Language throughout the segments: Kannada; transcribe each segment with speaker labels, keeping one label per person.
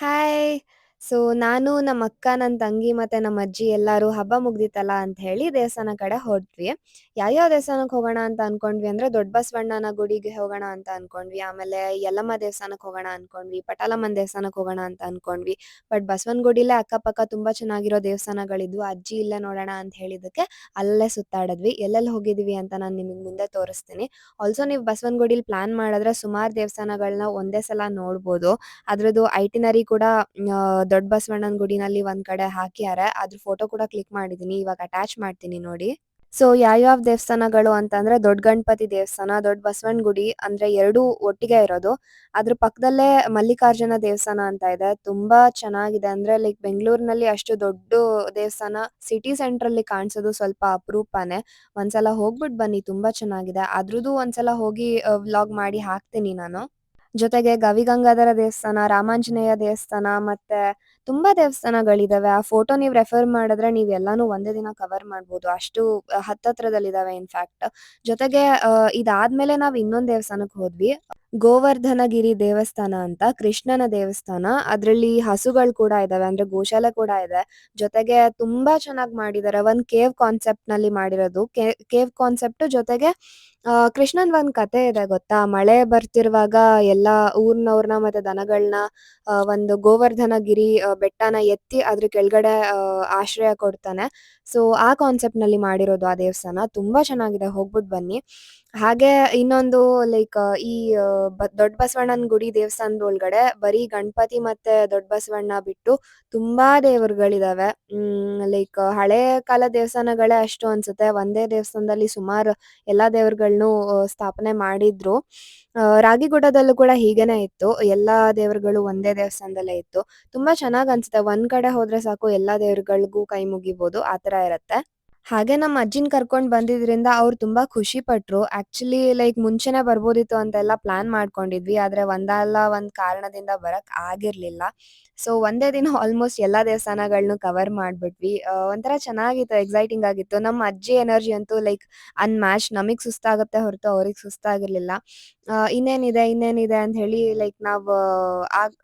Speaker 1: Hi. ಸೊ ನಾನು, ನಮ್ಮ ಅಕ್ಕ, ನನ್ನ ತಂಗಿ ಮತ್ತೆ ನಮ್ಮ ಅಜ್ಜಿ ಎಲ್ಲಾರು ಹಬ್ಬ ಮುಗ್ದಿತ್ತಲ್ಲ ಅಂತ ಹೇಳಿ ದೇವಸ್ಥಾನ ಕಡೆ ಹೊರಟ್ವಿ. ಯಾವ್ಯಾವ ದೇವಸ್ಥಾನಕ್ಕೆ ಹೋಗೋಣ ಅಂತ ಅನ್ಕೊಂಡ್ವಿ ಅಂದ್ರೆ ದೊಡ್ಡ ಬಸವಣ್ಣನ ಗುಡಿಗೆ ಹೋಗೋಣ ಅಂತ ಅನ್ಕೊಂಡ್ವಿ. ಆಮೇಲೆ ಯಲ್ಲಮ್ಮ ದೇವಸ್ಥಾನಕ್ಕೆ ಹೋಗೋಣ ಅನ್ಕೊಂಡ್ವಿ. ಪಟಾಲಮ್ಮನ ದೇವಸ್ಥಾನಕ್ಕೆ ಹೋಗೋಣ ಅಂತ ಅನ್ಕೊಂಡ್ವಿ. ಬಟ್ ಬಸವನ್ ಗುಡಿಲೇ ಅಕ್ಕಪಕ್ಕ ತುಂಬಾ ಚೆನ್ನಾಗಿರೋ ದೇವಸ್ಥಾನಗಳಿದ್ವು. ಅಜ್ಜಿ ಇಲ್ಲೇ ನೋಡೋಣ ಅಂತ ಹೇಳಿದಕ್ಕೆ ಅಲ್ಲೇ ಸುತ್ತಾಡಿದ್ವಿ. ಎಲ್ಲೆಲ್ಲಿ ಹೋಗಿದ್ವಿ ಅಂತ ನಾನು ನಿಮಗೆ ಮುಂದೆ ತೋರಿಸ್ತೀನಿ. ಆಲ್ಸೋ ನೀವು ಬಸವನ ಗುಡಿಲಿ ಪ್ಲಾನ್ ಮಾಡಿದ್ರೆ ಸುಮಾರು ದೇವಸ್ಥಾನಗಳನ್ನ ಒಂದೇ ಸಲ ನೋಡ್ಬೋದು. ಅದ್ರದ್ದು ಐಟಿನರಿ ಕೂಡ ದೊಡ್ಡ ಬಸವಣ್ಣನ ಗುಡಿನಲ್ಲಿ ಒಂದ್ ಕಡೆ ಹಾಕ್ಯಾರ. ಅದ್ರ ಫೋಟೋ ಕೂಡ ಕ್ಲಿಕ್ ಮಾಡಿದೀನಿ. ಇವಾಗ ಅಟ್ಯಾಚ್ ಮಾಡ್ತೀನಿ ನೋಡಿ. ಸೊ ಯಾವ್ಯಾವ ದೇವಸ್ಥಾನಗಳು ಅಂತಂದ್ರೆ ದೊಡ್ಡ ಗಣಪತಿ ದೇವಸ್ಥಾನ, ದೊಡ್ಡ ಬಸವಣ್ಣ ಗುಡಿ ಅಂದ್ರೆ ಎರಡು ಒಟ್ಟಿಗೆ ಇರೋದು. ಅದ್ರ ಪಕ್ಕದಲ್ಲೇ ಮಲ್ಲಿಕಾರ್ಜುನ ದೇವಸ್ಥಾನ ಅಂತ ಇದೆ. ತುಂಬಾ ಚೆನ್ನಾಗಿದೆ ಅಂದ್ರೆ ಲೈಕ್ ಬೆಂಗಳೂರಿನಲ್ಲಿ ಅಷ್ಟು ದೊಡ್ಡ ದೇವಸ್ಥಾನ ಸಿಟಿ ಸೆಂಟರ್ ಅಲ್ಲಿ ಕಾಣಿಸೋದು ಸ್ವಲ್ಪ ಅಪರೂಪನೇ. ಒಂದ್ಸಲ ಹೋಗ್ಬಿಟ್ ಬನ್ನಿ ತುಂಬಾ ಚೆನ್ನಾಗಿದೆ. ಅದ್ರದ್ದು ಒಂದ್ಸಲ ಹೋಗಿ ವ್ಲಾಗ್ ಮಾಡಿ ಹಾಕ್ತೀನಿ ನಾನು. ಜೊತೆಗೆ ಗವಿಗಂಗಾಧರ ದೇವಸ್ಥಾನ, ರಾಮಾಂಜನೇಯ ದೇವಸ್ಥಾನ ಮತ್ತೆ ತುಂಬಾ ದೇವಸ್ಥಾನಗಳಿದಾವೆ. ಆ ಫೋಟೋ ನೀವ್ ರೆಫರ್ ಮಾಡಿದ್ರೆ ನೀವ್ ಎಲ್ಲಾನು ಒಂದೇ ದಿನ ಕವರ್ ಮಾಡ್ಬೋದು. ಅಷ್ಟು ಹತ್ತತ್ರದಲ್ಲಿದಾವೆ ಇನ್‌ಫ್ಯಾಕ್ಟ್. ಜೊತೆಗೆ ಇದಾದ್ಮೇಲೆ ನಾವ್ ಇನ್ನೊಂದ್ ದೇವಸ್ಥಾನಕ್ಕೆ ಹೋದ್ವಿ. ಗೋವರ್ಧನಗಿರಿ ದೇವಸ್ಥಾನ ಅಂತ ಕೃಷ್ಣನ ದೇವಸ್ಥಾನ. ಅದ್ರಲ್ಲಿ ಹಸುಗಳು ಕೂಡ ಇದಾವೆ, ಅಂದ್ರೆ ಗೋಶಾಲೆ ಕೂಡ ಇದೆ. ಜೊತೆಗೆ ತುಂಬಾ ಚೆನ್ನಾಗಿ ಮಾಡಿದ್ದಾರೆ ಒಂದ್ ಕೇವ್ ಕಾನ್ಸೆಪ್ಟ್ನಲ್ಲಿ ಮಾಡಿರೋದು. ಕೇವ್ ಕಾನ್ಸೆಪ್ಟ್ ಜೊತೆಗೆ, ಆ ಕೃಷ್ಣನ್ ಒಂದ್ ಕಥೆ ಇದೆ ಗೊತ್ತಾ? ಮಳೆ ಬರ್ತಿರುವಾಗ ಎಲ್ಲಾ ಊರ್ನವ್ರನ್ನ ಮತ್ತೆ ದನಗಳನ್ನ ಒಂದು ಗೋವರ್ಧನಗಿರಿ ಗಿರಿ ಬೆಟ್ಟನ ಎತ್ತಿ ಅದ್ರ ಕೆಳಗಡೆ ಆಶ್ರಯ ಕೊಡ್ತಾನೆ. ಸೊ, ಆ ಕಾನ್ಸೆಪ್ಟ್ನಲ್ಲಿ ಮಾಡಿರೋದು ಆ ದೇವಸ್ಥಾನ. ತುಂಬಾ ಚೆನ್ನಾಗಿದೆ ಹೋಗ್ಬಿಟ್ ಬನ್ನಿ. ಹಾಗೆ ಇನ್ನೊಂದು ಲೈಕ್ ಈ ದೊಡ್ಡ ಬಸವಣ್ಣನ ಗುಡಿ ದೇವಸ್ಥಾನದ ಒಳಗಡೆ ಬರೀ ಗಣಪತಿ ಮತ್ತೆ ದೊಡ್ಡ ಬಸವಣ್ಣ ಬಿಟ್ಟು ತುಂಬಾ ದೇವರುಗಳಿದಾವೆ. ಹ್ಮ್ ಲೈಕ್ ಹಳೆ ಕಾಲ ದೇವಸ್ಥಾನಗಳೇ ಅಷ್ಟು ಅನ್ಸುತ್ತೆ. ಒಂದೇ ದೇವಸ್ಥಾನದಲ್ಲಿ ಸುಮಾರು ಎಲ್ಲಾ ದೇವರುಗಳನ್ನು ಸ್ಥಾಪನೆ ಮಾಡಿದ್ರು. ರಾಗಿಗುಡದಲ್ಲೂ ಕೂಡ ಹೀಗೇನೆ ಇತ್ತು. ಎಲ್ಲಾ ದೇವರುಗಳು ಒಂದೇ ದೇವಸ್ಥಾನದಲ್ಲೇ ಇತ್ತು. ತುಂಬಾ ಚೆನ್ನಾಗ್ ಅನ್ಸುತ್ತೆ. ಒಂದ್ ಕಡೆ ಹೋದ್ರೆ ಸಾಕು, ಎಲ್ಲಾ ದೇವರುಗಳಿಗೂ ಕೈ ಮುಗಿಬಹುದು ಆತರ ತರ ಇರತ್ತೆ. ಹಾಗೆ ನಮ್ಮ ಅಜ್ಜಿನ್ ಕರ್ಕೊಂಡ್ ಬಂದಿದ್ರಿಂದ ಅವ್ರು ತುಂಬಾ ಖುಷಿ ಪಟ್ರು. ಆಕ್ಚುಲಿ ಲೈಕ್ ಮುಂಚೆನೆ ಬರ್ಬೋದಿತ್ತು ಅಂತೆಲ್ಲಾ ಪ್ಲಾನ್ ಮಾಡ್ಕೊಂಡಿದ್ವಿ. ಆದ್ರೆ ಒಂದಲ್ಲ ಒಂದ್ ಕಾರಣದಿಂದ ಬರಕ್ ಆಗಿರ್ಲಿಲ್ಲ. ಸೊ ಒಂದೇ ದಿನ ಆಲ್ಮೋಸ್ಟ್ ಎಲ್ಲಾ ದೇವಸ್ಥಾನಗಳ್ನು ಕವರ್ ಮಾಡ್ಬಿಟ್ವಿ. ಒಂಥರ ಚೆನ್ನಾಗಿತ್ತು ಎಕ್ಸೈಟಿಂಗ್ ಆಗಿತ್ತು. ನಮ್ಮ ಅಜ್ಜಿ ಎನರ್ಜಿ ಅಂತೂ ಲೈಕ್ ಅನ್‌ಮ್ಯಾಚ್ಡ್. ನಮಗ್ ಸುಸ್ತಾಗತ್ತೆ ಹೊರತು ಅವ್ರಿಗ್ ಸುಸ್ತಾಗಿರ್ಲಿಲ್ಲ. ಅಹ್ ಇನ್ನೇನಿದೆ ಇನ್ನೇನಿದೆ ಅಂತ ಹೇಳಿ ಲೈಕ್ ನಾವು,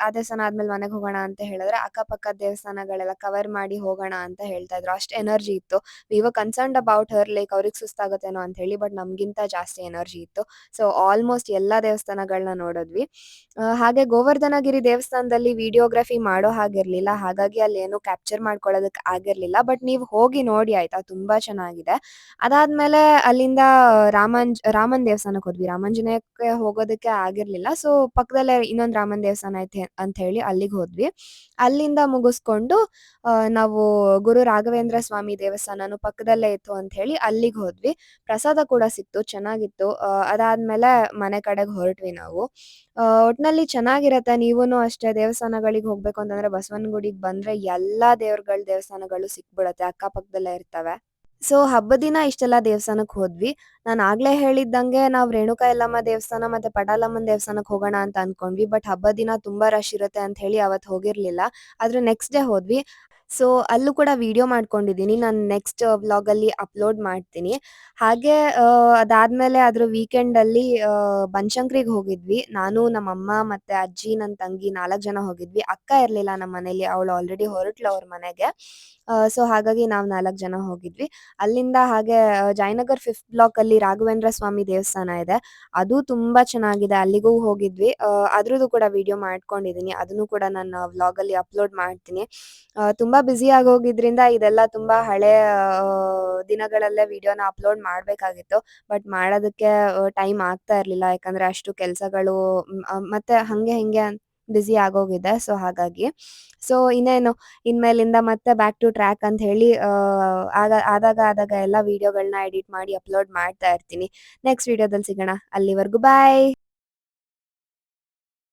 Speaker 1: ಆ ದೇವಸ್ಥಾನ ಆದ್ಮೇಲೆ ಮನೆಗ್ ಹೋಗೋಣ ಅಂತ ಹೇಳಿದ್ರೆ ಅಕ್ಕಪಕ್ಕದ ದೇವಸ್ಥಾನಗಳೆಲ್ಲ ಕವರ್ ಮಾಡಿ ಹೋಗೋಣ ಅಂತ ಹೇಳ್ತಾ ಇದ್ರು. ಅಷ್ಟ್ ಎನರ್ಜಿ ಇತ್ತು. Were concerned about her like ಅವ್ರಿಗೆ ಸುಸ್ತಾಗತ್ತೇನೋ ಅಂತ ಹೇಳಿ. ಬಟ್ ನಮ್ಗಿಂತ ಜಾಸ್ತಿ ಎನರ್ಜಿ ಇತ್ತು. ಸೊ ಆಲ್ಮೋಸ್ಟ್ ಎಲ್ಲಾ ದೇವಸ್ಥಾನಗಳನ್ನ ನೋಡಿದ್ವಿ. ಹಾಗೆ ಗೋವರ್ಧನಗಿರಿ ದೇವಸ್ಥಾನದಲ್ಲಿ ವಿಡಿಯೋಗ್ರಫಿ ಮಾಡೋ ಹಾಗಿರ್ಲಿಲ್ಲ. ಹಾಗಾಗಿ ಅಲ್ಲಿ ಏನು ಕ್ಯಾಪ್ಚರ್ ಮಾಡ್ಕೊಳ್ಳೋದಕ್ಕೆ ಆಗಿರ್ಲಿಲ್ಲ. ಬಟ್ ನೀವು ಹೋಗಿ ನೋಡಿ ಆಯ್ತಾ, ತುಂಬಾ ಚೆನ್ನಾಗಿದೆ. ಅದಾದ್ಮೇಲೆ ಅಲ್ಲಿಂದ ರಾಮಂಜ್ ರಾಮನ್ ದೇವಸ್ಥಾನಕ್ಕೆ ಹೋದ್ವಿ. ರಾಮಾಂಜನೇಯಕ್ಕೆ ಹೋಗೋದಕ್ಕೆ ಆಗಿರ್ಲಿಲ್ಲ. ಸೊ ಪಕ್ಕದಲ್ಲೇ ಇನ್ನೊಂದು ರಾಮನ್ ದೇವಸ್ಥಾನ ಐತೆ ಅಂತ ಹೇಳಿ ಅಲ್ಲಿಗೆ ಹೋದ್ವಿ. ಅಲ್ಲಿಂದ ಮುಗಿಸ್ಕೊಂಡು ನಾವು ಗುರು ರಾಘವೇಂದ್ರ ಸ್ವಾಮಿ ದೇವಸ್ಥಾನನು ಪಕ್ಕದಲ್ಲೇ ಇತ್ತು ಅಂತ ಹೇಳಿ ಅಲ್ಲಿಗೆ ಹೋದ್ವಿ. ಪ್ರಸಾದ ಕೂಡ ಸಿಕ್ತು, ಚೆನ್ನಾಗಿತ್ತು. ಅದಾದ್ಮೇಲೆ ಮನೆ ಕಡೆಗೆ ಹೊರಟ್ವಿ ನಾವು. ಒಟ್ನಲ್ಲಿ ಚೆನ್ನಾಗಿರತ್ತೆ. ನೀವು ಅಷ್ಟೇ ದೇವಸ್ಥಾನಗಳಿಗೆ ಹೋಗ್ಬೇಕು ಅಂತಂದ್ರೆ ಬಸವನಗುಡಿಗೆ ಬಂದ್ರೆ ಎಲ್ಲಾ ದೇವ್ರಗಳ ದೇವಸ್ಥಾನಗಳು ಸಿಕ್ಬಿಡತ್ತೆ. ಅಕ್ಕಪಕ್ಕದಲ್ಲೇ ಇರ್ತವೆ. ಸೊ ಹಬ್ಬದಿನ ದಿನ ಇಷ್ಟೆಲ್ಲ ದೇವಸ್ಥಾನಕ್ ಹೋದ್ವಿ. ನಾನ್ ಆಗ್ಲೇ ಹೇಳಿದ್ದಂಗೆ ನಾವ್ ರೇಣುಕಾ ಯಲ್ಲಮ್ಮ ದೇವಸ್ಥಾನ ಮತ್ತೆ ಪಟಾಲಮ್ಮನ್ ದೇವಸ್ಥಾನಕ್ ಹೋಗೋಣ ಅಂತ ಅನ್ಕೊಂಡ್ವಿ. ಬಟ್ ಹಬ್ಬದಿನ ದಿನ ತುಂಬಾ ರಶ್ ಇರುತ್ತೆ ಅಂತ ಹೇಳಿ ಅವತ್ ಹೋಗಿರ್ಲಿಲ್ಲ. ಆದ್ರೆ ನೆಕ್ಸ್ಟ್ ಡೇ ಹೋದ್ವಿ. ಸೊ ಅಲ್ಲೂ ಕೂಡ ವಿಡಿಯೋ ಮಾಡ್ಕೊಂಡಿದೀನಿ. ನಾನು ನೆಕ್ಸ್ಟ್ ವ್ಲಾಗಲ್ಲಿ ಅಪ್ಲೋಡ್ ಮಾಡ್ತೀನಿ. ಹಾಗೆ ಆ ಅದಾದ್ಮೇಲೆ ಅದ್ರ ವೀಕೆಂಡಲ್ಲಿ ಆ ಬನ್ಶಂಕ್ರಿಗೆ ಹೋಗಿದ್ವಿ. ನಾನು, ನಮ್ಮ ಅಮ್ಮ ಮತ್ತೆ ಅಜ್ಜಿ, ನನ್ ತಂಗಿ ನಾಲ್ಕ್ ಜನ ಹೋಗಿದ್ವಿ. ಅಕ್ಕ ಇರ್ಲಿಲ್ಲ ನಮ್ಮ ಮನೇಲಿ. ಅವಳು ಆಲ್ರೆಡಿ ಹೊರಟ್ಲು ಅವ್ರ ಮನೆಗೆ. ಸೊ ಹಾಗಾಗಿ ನಾವ್ ನಾಲ್ಕ್ ಜನ ಹೋಗಿದ್ವಿ. ಅಲ್ಲಿಂದ ಹಾಗೆ ಜಯನಗರ್ ಫಿಫ್ತ್ ಬ್ಲಾಕ್ ಅಲ್ಲಿ ರಾಘವೇಂದ್ರ ಸ್ವಾಮಿ ದೇವಸ್ಥಾನ ಇದೆ. ಅದು ತುಂಬಾ ಚೆನ್ನಾಗಿದೆ. ಅಲ್ಲಿಗೂ ಹೋಗಿದ್ವಿ. ಅದ್ರದ್ದು ಕೂಡ ವಿಡಿಯೋ ಮಾಡ್ಕೊಂಡಿದೀನಿ. ಅದನ್ನು ಕೂಡ ನಾನು ವ್ಲಾಗಲ್ಲಿ ಅಪ್ಲೋಡ್ ಮಾಡ್ತೀನಿ. ತುಂಬಾ ಬ್ಯುಸಿ ಆಗೋಗಿದ್ರಿಂದ ಇದೆಲ್ಲ ತುಂಬಾ ಹಳೆ ದಿನಗಳಲ್ಲೇ ವಿಡಿಯೋನ ಅಪ್ಲೋಡ್ ಮಾಡ್ಬೇಕಾಗಿತ್ತು. ಬಟ್ ಮಾಡೋದಕ್ಕೆ ಟೈಮ್ ಆಗ್ತಾ ಇರ್ಲಿಲ್ಲ. ಯಾಕಂದ್ರೆ ಅಷ್ಟು ಕೆಲ್ಸಗಳು ಮತ್ತೆ ಹಂಗೆ ಹಿಂಗೆ ಬ್ಯುಸಿ ಆಗೋಗಿದೆ. ಸೊ ಹಾಗಾಗಿ. ಸೊ ಇನ್ನೇನು ಇನ್ಮೇಲಿಂದ ಮತ್ತೆ ಬ್ಯಾಕ್ ಟು ಟ್ರ್ಯಾಕ್ ಅಂತ ಹೇಳಿ ಆಗ, ಆದಾಗ ಆದಾಗ ಎಲ್ಲ ವಿಡಿಯೋಗಳನ್ನ ಎಡಿಟ್ ಮಾಡಿ ಅಪ್ಲೋಡ್ ಮಾಡ್ತಾ ಇರ್ತೀನಿ. ನೆಕ್ಸ್ಟ್ ವಿಡಿಯೋದಲ್ಲಿ ಸಿಗೋಣ. ಅಲ್ಲಿವರೆಗೂ ಬಾಯ್!